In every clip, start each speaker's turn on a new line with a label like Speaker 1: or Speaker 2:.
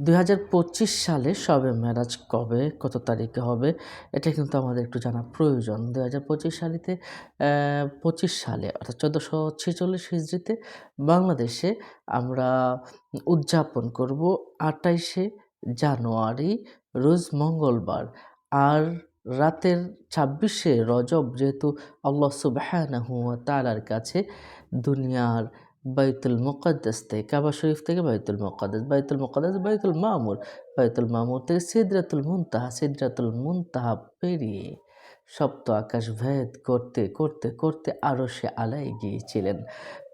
Speaker 1: দুই হাজার পঁচিশ সালে সবে মেরাজ কবে, কত তারিখে হবে, এটা কিন্তু আমাদের একটু জানা প্রয়োজন। দুই হাজার পঁচিশ সালেতে পঁচিশ সালে অর্থাৎ চোদ্দোশো ছেচল্লিশ হিজড়িতে বাংলাদেশে আমরা উদযাপন করব আটাইশে জানুয়ারি, রোজ মঙ্গলবার। আর রাতের ছাব্বিশে রজব যেহেতু আল্লাহ সুবাহানাহু তালার কাছে, দুনিয়ার বাইতুল মুকাদ্দাস থেকে কাবা শরীফ থেকে বাইতুল মুকাদ্দাস বাইতুল মুকাদ্দাস বাইতুল মামুর বাইতুল মামুর থেকে সিদরাতুল মুনতাহা সিদরাতুল মুনতাহা পেরিয়ে সপ্ত আকাশ ভেদ করতে করতে করতে আরও সে আলায় গিয়েছিলেন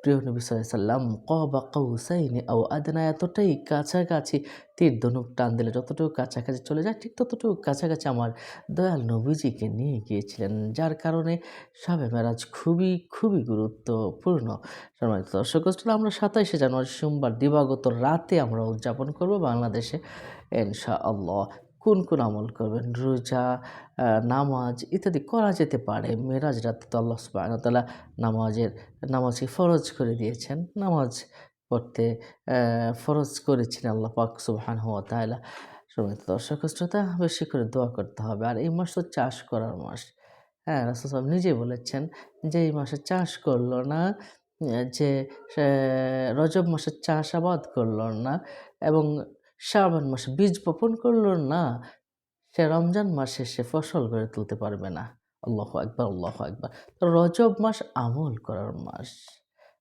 Speaker 1: প্রিয় নবী সাল্লাম, কবা কৌসাইনি ও আদনা এতটাই কাছাকাছি। তীর ধনুক টান দিলে যতটুকু কাছাকাছি চলে যায়, ঠিক ততটুকু কাছাকাছি আমার দয়াল নবীজিকে নিয়ে গিয়েছিলেন, যার কারণে সাবে মেরাজ খুবই খুবই গুরুত্বপূর্ণ। সম্মানিত দর্শক আমরা সাতাইশে জানুয়ারি সোমবার দিবাগত রাতে আমরা উদযাপন করব বাংলাদেশে ইনশা আল্লাহ কোন কোন আমল করবেন? রোজা নামাজ ইত্যাদি করা যেতে পারে। মেরাজ রাতে তো আল্লাহ সুবাহতালা নামাজের, নামাজকে ফরজ করে দিয়েছেন। নামাজ পড়তে ফরজ করেছেন আল্লাহ পাক সুবহান হওয়া তাইলা সমিত দর্শক শ্রোতা, বেশি করে দোয়া করতে হবে। আর এই মাস তো চাষ করার মাস। হ্যাঁ রাসুল সাহেব নিজে বলেছেন যে এই মাসে চাষ করল না, যে রজব মাসে চাষাবাদ করল না। এবং শ্রাবণ মাসে বীজ বপন করল না, সে রমজান মাসে সে ফসল গড়ে তুলতে পারবে না। আল্লাহ একবার আল্লাহ একবার তো রজব মাস আমল করার মাস।